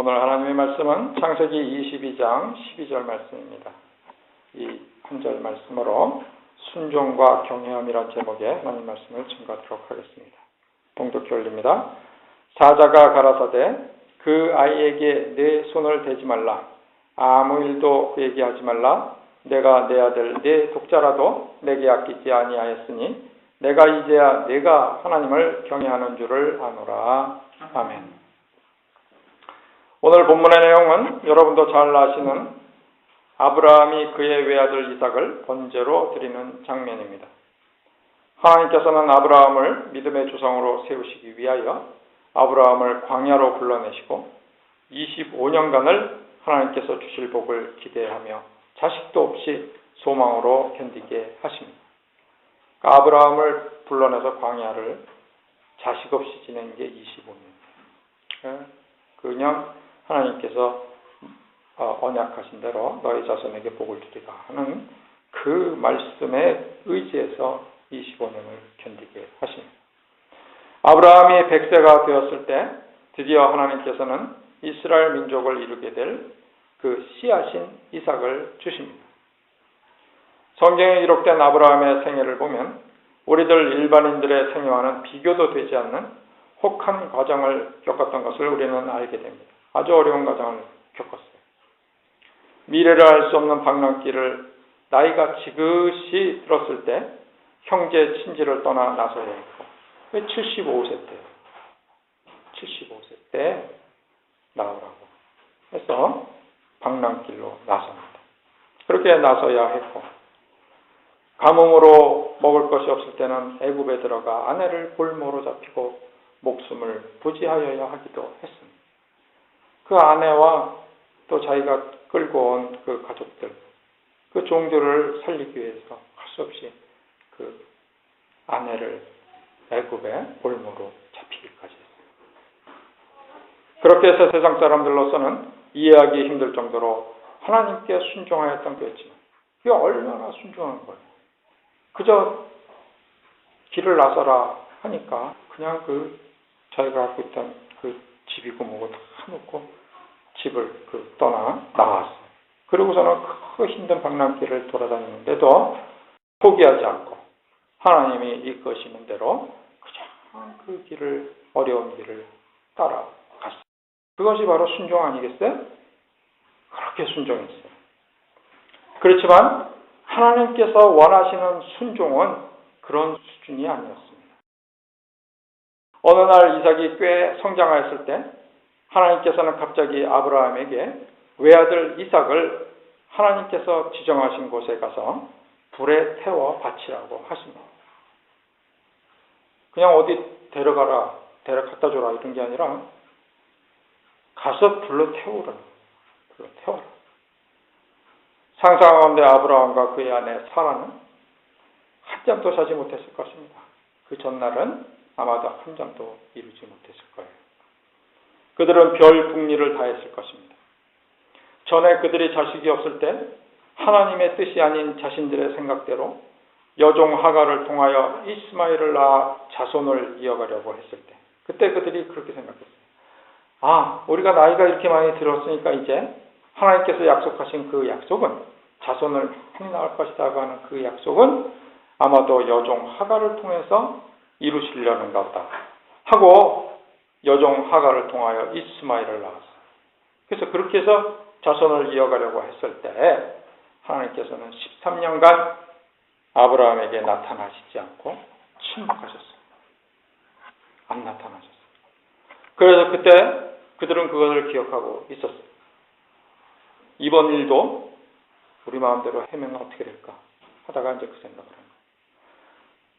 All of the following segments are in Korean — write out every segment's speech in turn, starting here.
오늘 하나님의 말씀은 창세기 22장 12절 말씀입니다. 이 한 절 말씀으로 순종과 경외함이란 제목의 하나님 말씀을 증거하도록 하겠습니다. 봉독해 올립니다. 사자가 가라사대 그 아이에게 내 손을 대지 말라. 아무 일도 그에게 하지 말라. 내가 내 아들 내 독자라도 내게 아끼지 아니하였으니 내가 이제야 내가 하나님을 경외하는 줄을 아노라. 아멘. 오늘 본문의 내용은 여러분도 잘 아시는 아브라함이 그의 외아들 이삭을 번제로 드리는 장면입니다. 하나님께서는 아브라함을 믿음의 조상으로 세우시기 위하여 아브라함을 광야로 불러내시고 25년간을 하나님께서 주실 복을 기대하며 자식도 없이 소망으로 견디게 하십니다. 그러니까 아브라함을 불러내서 광야를 자식 없이 지낸 게 25년. 그냥 하나님께서 어, 언약하신 대로 너희 자손에게 복을 주리라 하는 그 말씀에 의지해서 25년을 견디게 하십니다. 아브라함이 100세가 되었을 때 드디어 하나님께서는 이스라엘 민족을 이루게 될 그 씨앗인 이삭을 주십니다. 성경에 기록된 아브라함의 생애를 보면 우리들 일반인들의 생애와는 비교도 되지 않는 혹한 과정을 겪었던 것을 우리는 알게 됩니다. 아주 어려운 과정을 겪었어요. 미래를 알 수 없는 방랑길을 나이가 지긋이 들었을 때 형제 친지를 떠나 나서야 했고 왜 75세 때요? 75세 때 나오라고 해서 방랑길로 나섭니다. 그렇게 나서야 했고 가뭄으로 먹을 것이 없을 때는 애굽에 들어가 아내를 볼모로 잡히고 목숨을 부지하여야 하기도 했습니다. 그 아내와 또 자기가 끌고 온 그 가족들, 그 종들을 살리기 위해서 할 수 없이 그 아내를 애굽의 볼모로 잡히기까지 했어요. 그렇게 해서 세상 사람들로서는 이해하기 힘들 정도로 하나님께 순종하였던 거였지만 그게 얼마나 순종한 거예요. 그저 길을 나서라 하니까 그냥 그 자기가 갖고 있던 그 집이고 뭐고 다 놓고 집을 그 떠나 나왔어요. 그러고서는 그 힘든 방랑길을 돌아다니는데도 포기하지 않고 하나님이 이끄시는 대로 그냥 그 길을 어려운 길을 따라갔어요. 그것이 바로 순종 아니겠어요? 그렇게 순종했어요. 그렇지만 하나님께서 원하시는 순종은 그런 수준이 아니었습니다. 어느 날 이삭이 꽤 성장하였을 때 하나님께서는 갑자기 아브라함에게 외아들 이삭을 하나님께서 지정하신 곳에 가서 불에 태워 바치라고 하십니다. 그냥 어디 데려가라, 데려갔다 줘라 이런 게 아니라 가서 불로 태우라. 불로 태워라. 상상하건대 아브라함과 그의 아내 사라는 한 잠도 자지 못했을 것입니다. 그 전날은 아마도 한 잠도 이루지 못했을 거예요. 그들은 별 궁리를 다했을 것입니다. 전에 그들이 자식이 없을 때 하나님의 뜻이 아닌 자신들의 생각대로 여종 하가를 통하여 이스마엘을 낳아 자손을 이어가려고 했을 때 그때 그들이 그렇게 생각했어요. 아, 우리가 나이가 이렇게 많이 들었으니까 이제 하나님께서 약속하신 그 약속은 자손을 많이 낳을 것이다고 하는 그 약속은 아마도 여종 하가를 통해서 이루시려는가 보다 하고 여종 하가를 통하여 이스마엘을 낳았어요. 그래서 그렇게 해서 자손을 이어가려고 했을 때 하나님께서는 13년간 아브라함에게 나타나시지 않고 침묵하셨어요. 안 나타나셨어요. 그래서 그때 그들은 그것을 기억하고 있었어요. 이번 일도 우리 마음대로 해면 어떻게 될까 하다가 이제 그 생각을 합니다.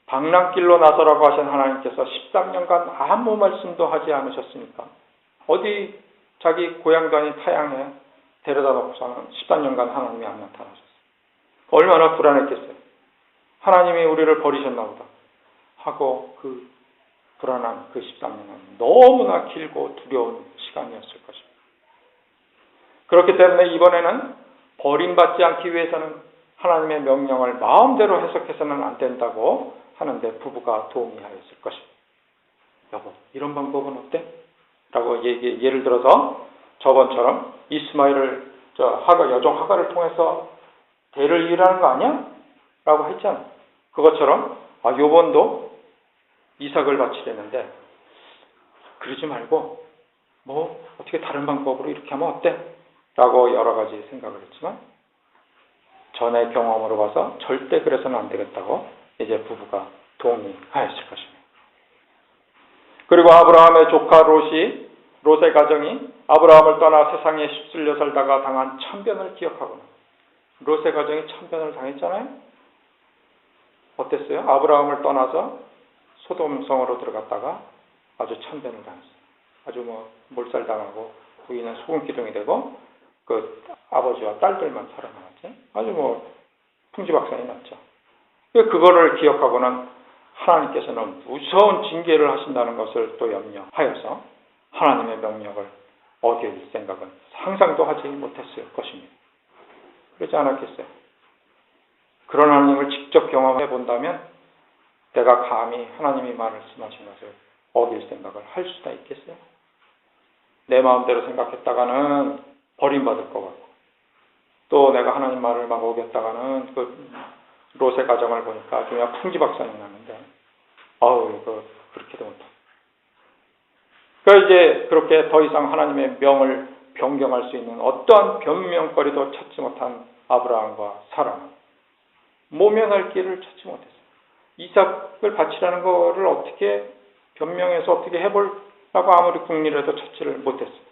방랑길로 나서라고 하신 하나님께서 13년간 아무 말씀도 하지 않으셨으니까 어디 자기 고향도 아닌 타양에 데려다 놓고서는 13년간 하나님이 안 나타나셨어요. 얼마나 불안했겠어요. 하나님이 우리를 버리셨나 보다 하고 그 불안한 그 13년은 너무나 길고 두려운 시간이었을 것입니다. 그렇기 때문에 이번에는 버림받지 않기 위해서는 하나님의 명령을 마음대로 해석해서는 안 된다고 하는데 부부가 동의하였을 것입니다. 여보, 이런 방법은 어때? 라고 얘기, 예를 들어서 저번처럼 이스마엘을 저 하가 여종 하가를 통해서 대를 이루라는 거 아니야? 라고 했잖아. 그것처럼 아 요번도 이삭을 바치려는데 그러지 말고 뭐 어떻게 다른 방법으로 이렇게 하면 어때? 라고 여러 가지 생각을 했지만 전의 경험으로 봐서 절대 그래서는 안 되겠다고 이제 부부가 동의하였을 것입니다. 그리고 아브라함의 조카 롯이 롯의 가정이 아브라함을 떠나 세상에 휩쓸려 살다가 당한 참변을 기억하거나 롯의 가정이 참변을 당했잖아요. 어땠어요? 아브라함을 떠나서 소돔성으로 들어갔다가 아주 참변을 당했어요. 아주 뭐 몰살 당하고 부인은 소금 기둥이 되고 그 아버지와 딸들만 살아남았지. 아주 뭐 풍지박산이 났죠. 그거를 기억하고는 하나님께서는 무서운 징계를 하신다는 것을 또 염려하여서 하나님의 명령을 어길 생각은 상상도 하지 못했을 것입니다. 그렇지 않았겠어요? 그런 하나님을 직접 경험해 본다면 내가 감히 하나님이 말씀하신 것을 어길 생각을 할 수가 있겠어요? 내 마음대로 생각했다가는 버림받을 것 같고 또 내가 하나님 말을 막 어겼다가는 그 롯의 가정을 보니까 그냥 풍지박산이 나는데 아우 이거 그렇게도 못하 그 이제 그렇게 더 이상 하나님의 명을 변경할 수 있는 어떠한 변명거리도 찾지 못한 아브라함과 사라는 모면할 길을 찾지 못했어요. 이삭을 바치라는 거를 어떻게 변명해서 어떻게 해볼라고 아무리 궁리라도 찾지를 못했어요.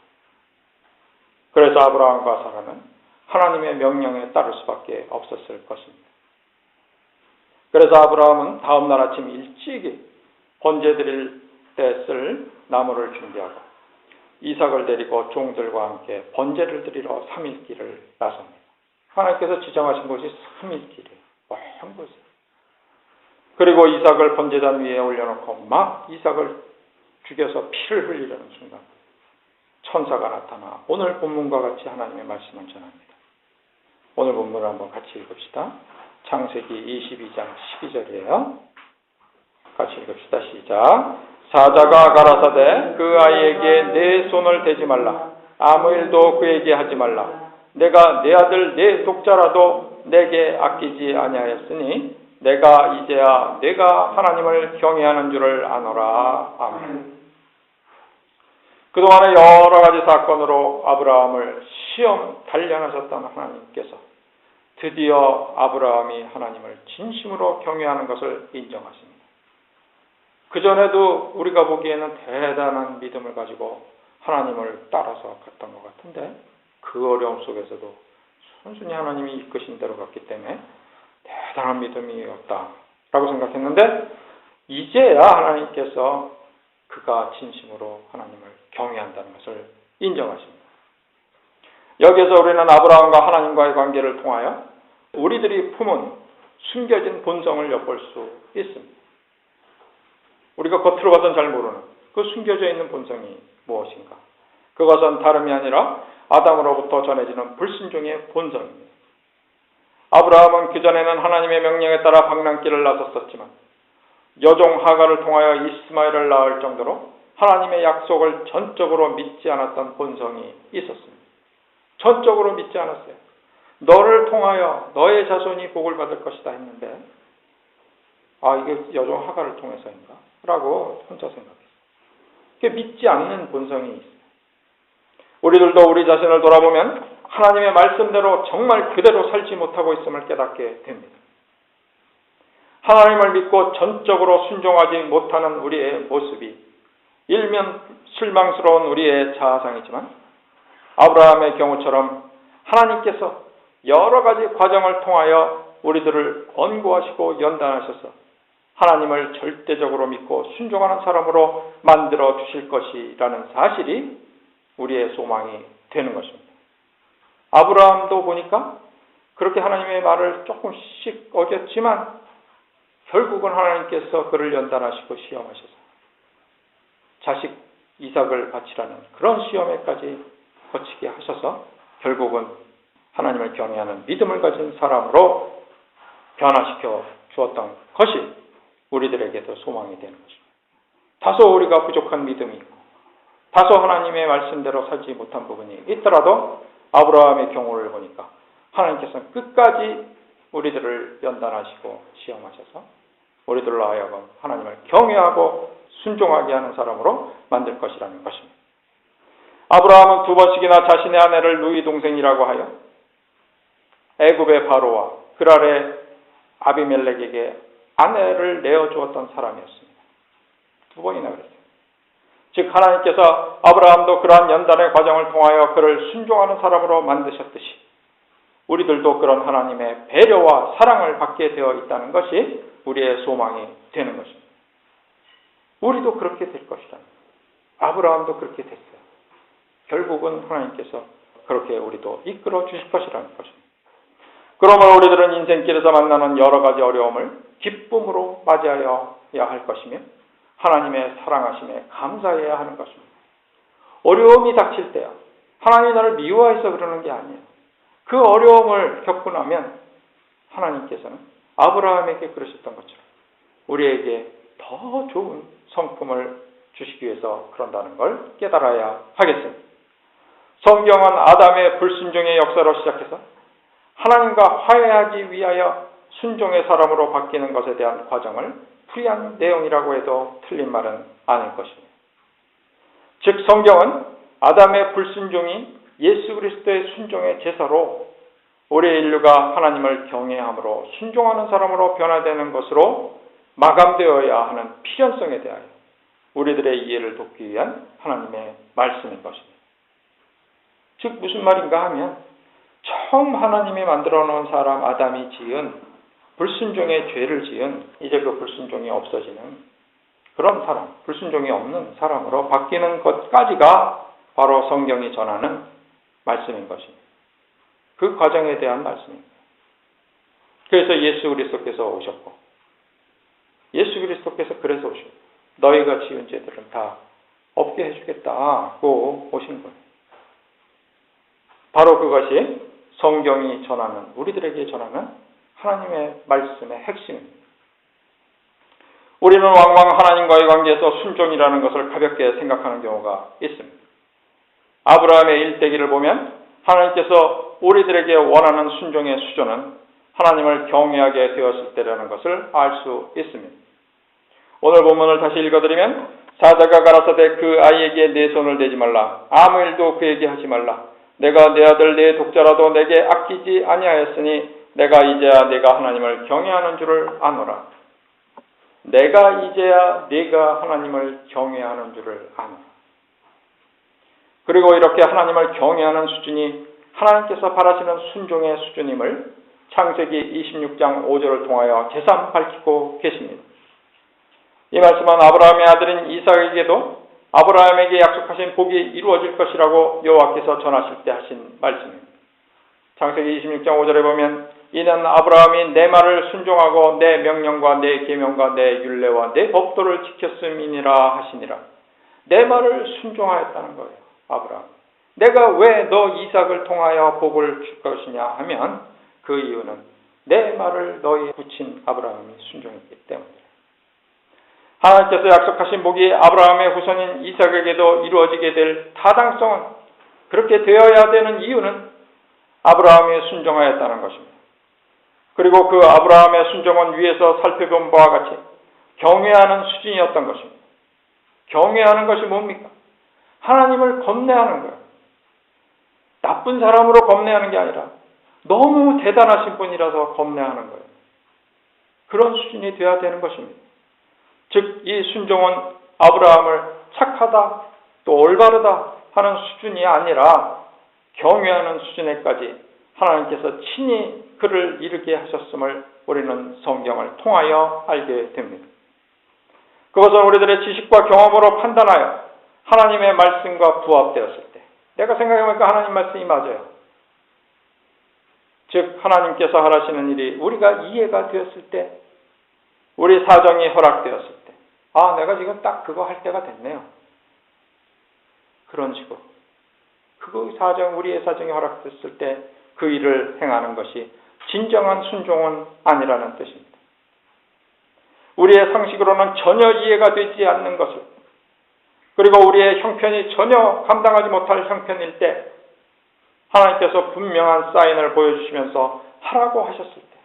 그래서 아브라함과 사라는 하나님의 명령에 따를 수밖에 없었을 것입니다. 그래서 아브라함은 다음 날 아침 일찍이 번제 드릴 때 쓸 나무를 준비하고 이삭을 데리고 종들과 함께 번제를 드리러 3일길을 나섭니다. 하나님께서 지정하신 곳이 3일길이에요. 먼 곳에. 그리고 이삭을 번제단 위에 올려놓고 막 이삭을 죽여서 피를 흘리려는 순간 천사가 나타나 오늘 본문과 같이 하나님의 말씀을 전합니다. 오늘 본문을 한번 같이 읽읍시다. 창세기 22장 12절이에요. 같이 읽읍시다. 시작. 사자가 가라사대 그 아이에게 내 손을 대지 말라. 아무 일도 그에게 하지 말라. 내가 내 아들 내 독자라도 내게 아끼지 아니하였으니 내가 이제야 내가 하나님을 경외하는 줄을 아노라. 아멘. 그동안의 여러 가지 사건으로 아브라함을 시험 단련하셨던 하나님께서 드디어 아브라함이 하나님을 진심으로 경외하는 것을 인정하십니다. 그전에도 우리가 보기에는 대단한 믿음을 가지고 하나님을 따라서 갔던 것 같은데 그 어려움 속에서도 순순히 하나님이 이끄신 대로 갔기 때문에 대단한 믿음이었다라고 생각했는데 이제야 하나님께서 그가 진심으로 하나님을 경외한다는 것을 인정하십니다. 여기에서 우리는 아브라함과 하나님과의 관계를 통하여 우리들이 품은 숨겨진 본성을 엿볼 수 있습니다. 우리가 겉으로 봐선 잘 모르는 그 숨겨져 있는 본성이 무엇인가? 그것은 다름이 아니라 아담으로부터 전해지는 불순종의 본성입니다. 아브라함은 그전에는 하나님의 명령에 따라 방랑길을 나섰었지만 여종 하가를 통하여 이스마엘을 낳을 정도로 하나님의 약속을 전적으로 믿지 않았던 본성이 있었습니다. 전적으로 믿지 않았어요. 너를 통하여 너의 자손이 복을 받을 것이다 했는데 아 이게 여종 하가를 통해서인가? 라고 혼자 생각했어요. 그게 믿지 않는 본성이 있어요. 우리들도 우리 자신을 돌아보면 하나님의 말씀대로 정말 그대로 살지 못하고 있음을 깨닫게 됩니다. 하나님을 믿고 전적으로 순종하지 못하는 우리의 모습이 일면 실망스러운 우리의 자아상이지만 아브라함의 경우처럼 하나님께서 여러 가지 과정을 통하여 우리들을 권고하시고 연단하셔서 하나님을 절대적으로 믿고 순종하는 사람으로 만들어 주실 것이라는 사실이 우리의 소망이 되는 것입니다. 아브라함도 보니까 그렇게 하나님의 말을 조금씩 어겼지만 결국은 하나님께서 그를 연단하시고 시험하셔서 자식 이삭을 바치라는 그런 시험에까지 거치게 하셔서 결국은 하나님을 경외하는 믿음을 가진 사람으로 변화시켜 주었던 것이 우리들에게도 소망이 되는 것입니다. 다소 우리가 부족한 믿음이 있고 다소 하나님의 말씀대로 살지 못한 부분이 있더라도 아브라함의 경우를 보니까 하나님께서는 끝까지 우리들을 연단하시고 시험하셔서 우리들로 하여금 하나님을 경외하고 순종하게 하는 사람으로 만들 것이라는 것입니다. 아브라함은 두 번씩이나 자신의 아내를 누이 동생이라고 하여 애굽의 바로와 그랄의 아비멜렉에게 아내를 내어 주었던 사람이었습니다. 두 번이나 그랬어요. 즉 하나님께서 아브라함도 그러한 연단의 과정을 통하여 그를 순종하는 사람으로 만드셨듯이 우리들도 그런 하나님의 배려와 사랑을 받게 되어 있다는 것이 우리의 소망이 되는 것입니다. 우리도 그렇게 될 것이다. 아브라함도 그렇게 됐어요. 결국은 하나님께서 그렇게 우리도 이끌어 주실 것이라는 것입니다. 그러므로 우리들은 인생길에서 만나는 여러 가지 어려움을 기쁨으로 맞이하여야 할 것이며 하나님의 사랑하심에 감사해야 하는 것입니다. 어려움이 닥칠 때야 하나님이 나를 미워해서 그러는 게 아니에요. 그 어려움을 겪고 나면 하나님께서는 아브라함에게 그러셨던 것처럼 우리에게 더 좋은 성품을 주시기 위해서 그런다는 걸 깨달아야 하겠습니다. 성경은 아담의 불순종의 역사로 시작해서 하나님과 화해하기 위하여 순종의 사람으로 바뀌는 것에 대한 과정을 풀이한 내용이라고 해도 틀린 말은 아닐 것입니다. 즉 성경은 아담의 불순종이 예수 그리스도의 순종의 제사로 우리 인류가 하나님을 경외함으로 순종하는 사람으로 변화되는 것으로 마감되어야 하는 필연성에 대하여 우리들의 이해를 돕기 위한 하나님의 말씀인 것입니다. 즉 무슨 말인가 하면 처음 하나님이 만들어 놓은 사람 아담이 지은 불순종의 죄를 지은 이제 그 불순종이 없어지는 그런 사람, 불순종이 없는 사람으로 바뀌는 것까지가 바로 성경이 전하는 말씀인 것입니다. 그 과정에 대한 말씀입니다. 그래서 예수 그리스도께서 오셨고 예수 그리스도께서 그래서 오셨고 너희가 지은 죄들은 다 없게 해주겠다고 오신 거예요. 바로 그것이 성경이 전하는 우리들에게 전하는 하나님의 말씀의 핵심입니다. 우리는 왕왕 하나님과의 관계에서 순종이라는 것을 가볍게 생각하는 경우가 있습니다. 아브라함의 일대기를 보면 하나님께서 우리들에게 원하는 순종의 수준은 하나님을 경외하게 되었을 때라는 것을 알 수 있습니다. 오늘 본문을 다시 읽어드리면 사자가 가라사대 그 아이에게 내 손을 대지 말라 아무 일도 그에게 하지 말라 내가 내 아들 내 독자라도 내게 아끼지 아니하였으니 내가 이제야 내가 하나님을 경외하는 줄을 아노라 내가 이제야 내가 하나님을 경외하는 줄을 아노라 그리고 이렇게 하나님을 경외하는 수준이 하나님께서 바라시는 순종의 수준임을 창세기 26장 5절을 통하여 재산 밝히고 계십니다. 이 말씀은 아브라함의 아들인 이삭에게도 아브라함에게 약속하신 복이 이루어질 것이라고 여호와께서 전하실 때 하신 말씀입니다. 창세기 26장 5절에 보면 이는 아브라함이 내 말을 순종하고 내 명령과 내 계명과 내 율례와 내 법도를 지켰음이니라 하시니라. 내 말을 순종하였다는 거예요. 아브라함. 내가 왜 너 이삭을 통하여 복을 줄 것이냐 하면 그 이유는 내 말을 너희 붙인 아브라함이 순종했기 때문이다. 하나님께서 약속하신 복이 아브라함의 후손인 이삭에게도 이루어지게 될 타당성은 그렇게 되어야 되는 이유는 아브라함이 순종하였다는 것입니다. 그리고 그 아브라함의 순종은 위에서 살펴본 바와 같이 경외하는 수준이었던 것입니다. 경외하는 것이 뭡니까? 하나님을 겁내하는 거예요. 나쁜 사람으로 겁내하는 게 아니라 너무 대단하신 분이라서 겁내하는 거예요. 그런 수준이 되어야 되는 것입니다. 즉, 이 순종은 아브라함을 착하다, 또 올바르다 하는 수준이 아니라 경외하는 수준에까지 하나님께서 친히 그를 이르게 하셨음을 우리는 성경을 통하여 알게 됩니다. 그것은 우리들의 지식과 경험으로 판단하여 하나님의 말씀과 부합되었을 때, 내가 생각해보니까 하나님 말씀이 맞아요. 즉, 하나님께서 하라시는 일이 우리가 이해가 되었을 때, 우리 사정이 허락되었을 때, 아, 내가 지금 딱 그거 할 때가 됐네요. 그런 식으로. 그 사정, 우리의 사정이 허락됐을 때 그 일을 행하는 것이 진정한 순종은 아니라는 뜻입니다. 우리의 상식으로는 전혀 이해가 되지 않는 것을 그리고 우리의 형편이 전혀 감당하지 못할 형편일 때 하나님께서 분명한 사인을 보여주시면서 하라고 하셨을 때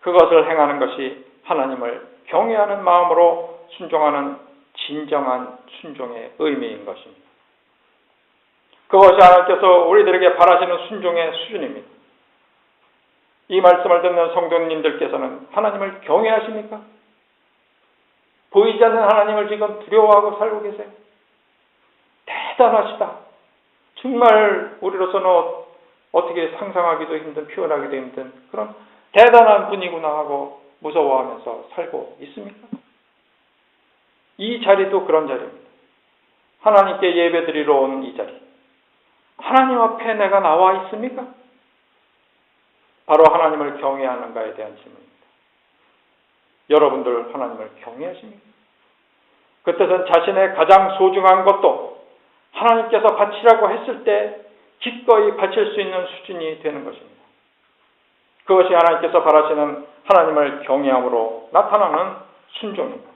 그것을 행하는 것이 하나님을 경외하는 마음으로 순종하는 진정한 순종의 의미인 것입니다. 그것이 하나님께서 우리들에게 바라시는 순종의 수준입니다. 이 말씀을 듣는 성도님들께서는 하나님을 경외하십니까? 보이지 않는 하나님을 지금 두려워하고 살고 계세요. 대단하시다. 정말 우리로서는 어떻게 상상하기도 힘든, 표현하기도 힘든 그런 대단한 분이구나 하고 무서워하면서 살고 있습니까? 이 자리도 그런 자리입니다. 하나님께 예배드리러 온 이 자리. 하나님 앞에 내가 나와 있습니까? 바로 하나님을 경외하는가에 대한 질문입니다. 여러분들 하나님을 경외하십니까? 그 뜻은 자신의 가장 소중한 것도 하나님께서 바치라고 했을 때 기꺼이 바칠 수 있는 수준이 되는 것입니다. 그것이 하나님께서 바라시는 하나님을 경외함으로 나타나는 순종입니다.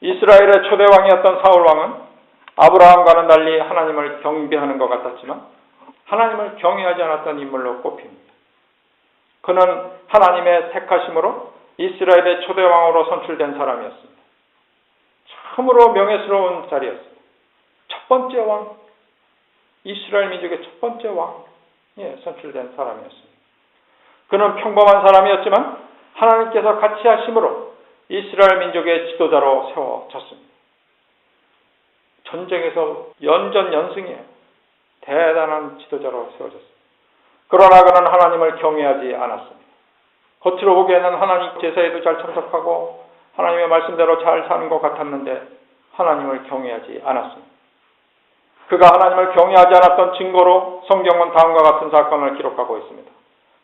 이스라엘의 초대 왕이었던 사울 왕은 아브라함과는 달리 하나님을 경배하는 것 같았지만 하나님을 경외하지 않았던 인물로 꼽힙니다. 그는 하나님의 택하심으로 이스라엘의 초대 왕으로 선출된 사람이었습니다. 참으로 명예스러운 자리였습니다. 첫 번째 왕, 이스라엘 민족의 첫 번째 왕, 예, 선출된 사람이었습니다. 그는 평범한 사람이었지만 하나님께서 같이 하심으로 이스라엘 민족의 지도자로 세워졌습니다. 전쟁에서 연전연승이에요. 대단한 지도자로 세워졌습니다. 그러나 그는 하나님을 경외하지 않았습니다. 겉으로 보기에는 하나님 제사에도 잘 참석하고 하나님의 말씀대로 잘 사는 것 같았는데 하나님을 경외하지 않았습니다. 그가 하나님을 경외하지 않았던 증거로 성경은 다음과 같은 사건을 기록하고 있습니다.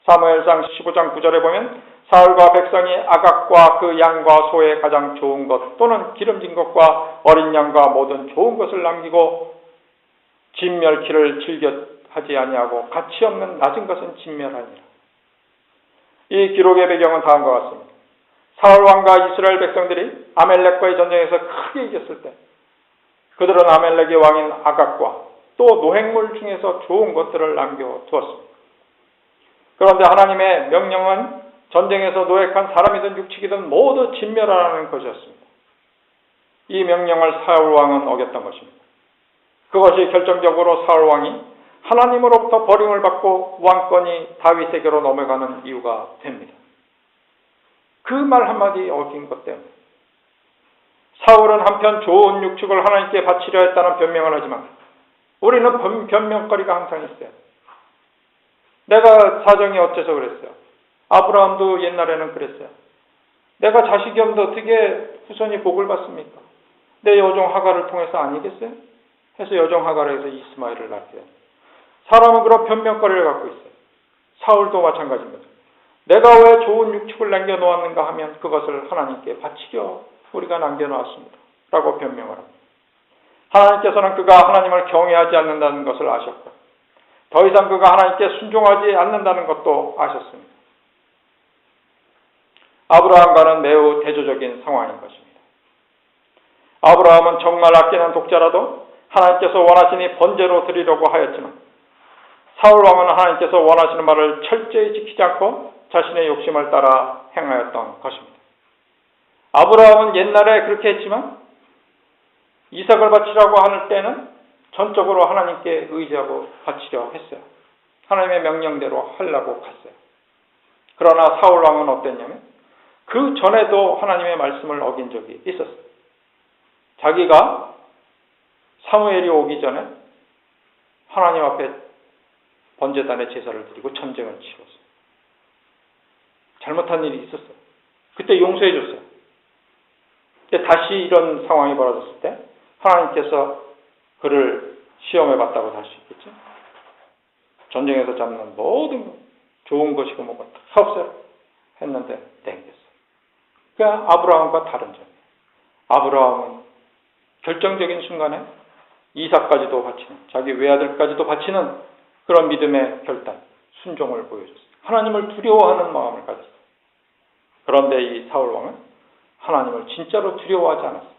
사무엘상 15장 9절에 보면 사울과 백성이 아각과 그 양과 소의 가장 좋은 것 또는 기름진 것과 어린 양과 모든 좋은 것을 남기고 진멸키를 즐겨 하지 아니하고 가치 없는 낮은 것은 진멸하니라. 이 기록의 배경은 다음과 같습니다. 사울 왕과 이스라엘 백성들이 아멜렉과의 전쟁에서 크게 이겼을 때 그들은 아멜렉의 왕인 아각과 또 노획물 중에서 좋은 것들을 남겨두었습니다. 그런데 하나님의 명령은 전쟁에서 노획한 사람이든 육축이든 모두 진멸하라는 것이었습니다. 이 명령을 사울 왕은 어겼던 것입니다. 그것이 결정적으로 사울 왕이 하나님으로부터 버림을 받고 왕권이 다윗에게로 넘어가는 이유가 됩니다. 그 말 한마디 어긴 것 때문에. 사울은 한편 좋은 육축을 하나님께 바치려 했다는 변명을 하지만 우리는 변명거리가 항상 있어요. 내가 사정이 어째서 그랬어요? 아브라함도 옛날에는 그랬어요. 내가 자식이 없는데 어떻게 후손이 복을 받습니까? 내 여종 하가를 통해서 아니겠어요? 해서 여종 하가를 해서 이스마엘을 낳게 사람은 그런 변명거리를 갖고 있어요. 사울도 마찬가지입니다. 내가 왜 좋은 육축을 남겨놓았는가 하면 그것을 하나님께 바치려 우리가 남겨놓았습니다. 라고 변명을 합니다. 하나님께서는 그가 하나님을 경외하지 않는다는 것을 아셨고 더 이상 그가 하나님께 순종하지 않는다는 것도 아셨습니다. 아브라함과는 매우 대조적인 상황인 것입니다. 아브라함은 정말 아끼는 독자라도 하나님께서 원하시니 번제로 드리려고 하였지만 사울 왕은 하나님께서 원하시는 말을 철저히 지키지 않고 자신의 욕심을 따라 행하였던 것입니다. 아브라함은 옛날에 그렇게 했지만 이삭을 바치라고 하는 때는 전적으로 하나님께 의지하고 바치려 했어요. 하나님의 명령대로 하려고 갔어요. 그러나 사울 왕은 어땠냐면 그 전에도 하나님의 말씀을 어긴 적이 있었어요. 자기가 사무엘이 오기 전에 하나님 앞에 번제단의 제사를 드리고 전쟁을 치렀어요. 잘못한 일이 있었어요. 그때 용서해 줬어요. 다시 이런 상황이 벌어졌을 때 하나님께서 그를 시험해 봤다고 할 수 있겠죠. 전쟁에서 잡는 모든 좋은 것이고 뭐가 다 없어요. 했는데 땡겼어요. 그러니까 아브라함과 다른 점이에요. 아브라함은 결정적인 순간에 이삭까지도 바치는 자기 외아들까지도 바치는 그런 믿음의 결단, 순종을 보여줬어요. 하나님을 두려워하는 마음을 가졌어요. 그런데 이 사울 왕은 하나님을 진짜로 두려워하지 않았어요.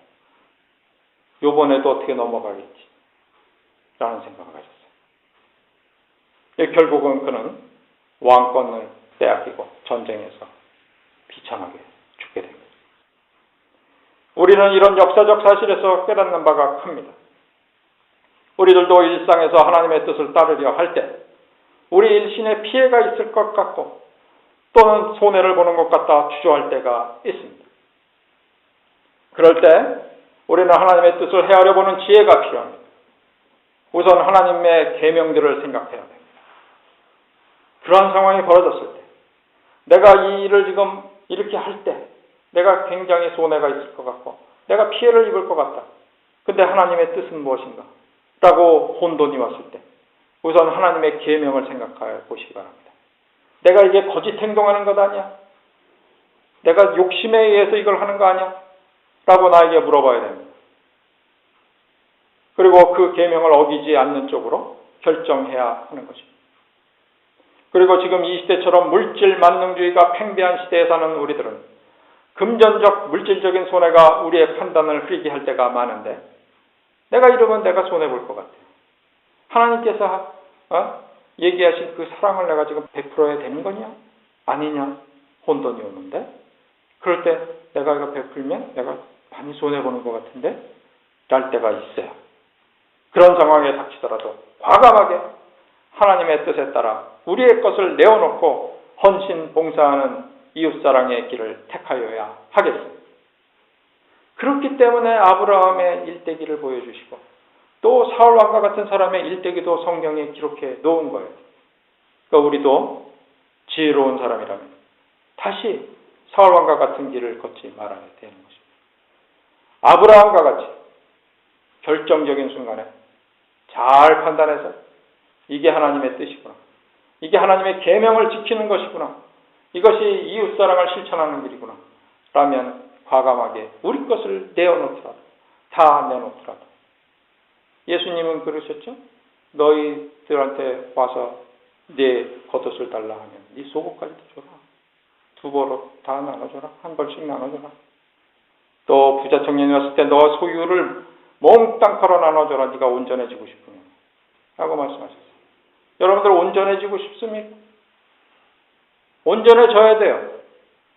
요번에도 어떻게 넘어가겠지. 라는 생각을 가졌어요. 예, 결국은 그는 왕권을 빼앗기고 전쟁에서 비참하게 죽게 됩니다. 우리는 이런 역사적 사실에서 깨닫는 바가 큽니다. 우리들도 일상에서 하나님의 뜻을 따르려 할 때 우리 일신에 피해가 있을 것 같고 또는 손해를 보는 것 같다 주저할 때가 있습니다. 그럴 때 우리는 하나님의 뜻을 헤아려 보는 지혜가 필요합니다. 우선 하나님의 계명들을 생각해야 됩니다. 그러한 상황이 벌어졌을 때 내가 이 일을 지금 이렇게 할 때 내가 굉장히 손해가 있을 것 같고 내가 피해를 입을 것 같다. 근데 하나님의 뜻은 무엇인가? 라고 혼돈이 왔을 때 우선 하나님의 계명을 생각해 보시기 바랍니다. 내가 이게 거짓 행동하는 것 아니야? 내가 욕심에 의해서 이걸 하는 거 아니야? 라고 나에게 물어봐야 됩니다. 그리고 그 계명을 어기지 않는 쪽으로 결정해야 하는 것입니다. 그리고 지금 이 시대처럼 물질 만능주의가 팽배한 시대에 사는 우리들은 금전적 물질적인 손해가 우리의 판단을 흐리게 할 때가 많은데 내가 이러면 내가 손해 볼 것 같아요. 하나님께서 어? 얘기하신 그 사랑을 내가 지금 베풀어야 되는 거냐? 아니냐? 혼돈이 오는데 그럴 때 내가 이거 베풀면 내가 많이 손해 보는 것 같은데 랄 때가 있어요. 그런 상황에 닥치더라도 과감하게 하나님의 뜻에 따라 우리의 것을 내어놓고 헌신 봉사하는 이웃사랑의 길을 택하여야 하겠습니다. 그렇기 때문에 아브라함의 일대기를 보여주시고 또 사울왕과 같은 사람의 일대기도 성경에 기록해 놓은 거예요. 그러니까 우리도 지혜로운 사람이라면 다시 사울왕과 같은 길을 걷지 말아야 되는 것입니다. 아브라함과 같이 결정적인 순간에 잘 판단해서 이게 하나님의 뜻이구나. 이게 하나님의 계명을 지키는 것이구나. 이것이 이웃 사랑을 실천하는 길이구나. 라면 과감하게 우리 것을 내어놓더라도 다 내놓더라도 예수님은 그러셨죠? 너희들한테 와서 내 겉옷을 달라 하면 네 속옷까지도 줘라. 두 벌로 다 나눠줘라. 한 벌씩 나눠줘라. 또 부자 청년이 왔을 때 너 소유를 몽땅 털어 나눠줘라. 네가 온전해지고 싶으면. 라고 말씀하셨어요. 여러분들 온전해지고 싶습니까? 온전해져야 돼요.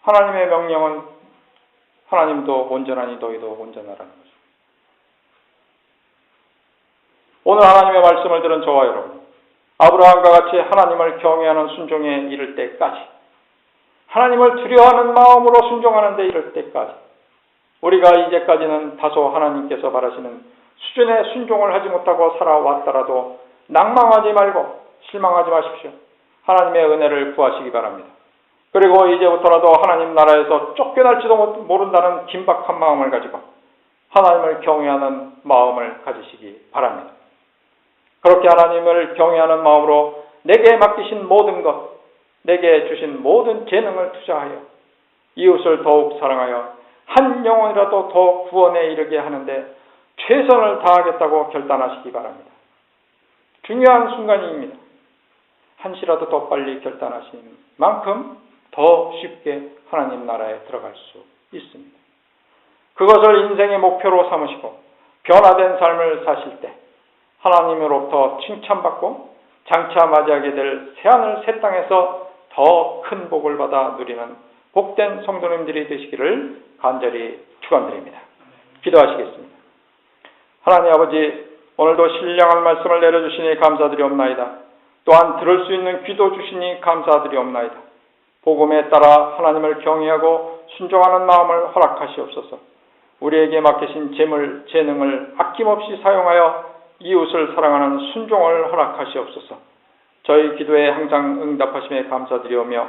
하나님의 명령은 하나님도 온전하니 너희도 온전하라는 것입니다. 오늘 하나님의 말씀을 들은 저와 여러분, 아브라함과 같이 하나님을 경외하는 순종에 이를 때까지, 하나님을 두려워하는 마음으로 순종하는 데 이를 때까지, 우리가 이제까지는 다소 하나님께서 바라시는 수준의 순종을 하지 못하고 살아왔더라도 낭망하지 말고 실망하지 마십시오. 하나님의 은혜를 구하시기 바랍니다. 그리고 이제부터라도 하나님 나라에서 쫓겨날지도 모른다는 긴박한 마음을 가지고 하나님을 경외하는 마음을 가지시기 바랍니다. 그렇게 하나님을 경외하는 마음으로 내게 맡기신 모든 것, 내게 주신 모든 재능을 투자하여 이웃을 더욱 사랑하여 한 영혼이라도 더 구원에 이르게 하는데 최선을 다하겠다고 결단하시기 바랍니다. 중요한 순간입니다. 한시라도 더 빨리 결단하신 만큼 더 쉽게 하나님 나라에 들어갈 수 있습니다. 그것을 인생의 목표로 삼으시고 변화된 삶을 사실 때 하나님으로부터 칭찬받고 장차 맞이하게 될 새하늘 새 땅에서 더 큰 복을 받아 누리는 복된 성도님들이 되시기를 간절히 축원드립니다. 기도하시겠습니다. 하나님 아버지 오늘도 신령한 말씀을 내려주시니 감사드리옵나이다. 또한 들을 수 있는 귀도 주시니 감사드리옵나이다. 복음에 따라 하나님을 경외하고 순종하는 마음을 허락하시옵소서. 우리에게 맡기신 재물, 재능을 아낌없이 사용하여 이웃을 사랑하는 순종을 허락하시옵소서. 저희 기도에 항상 응답하심에 감사드리오며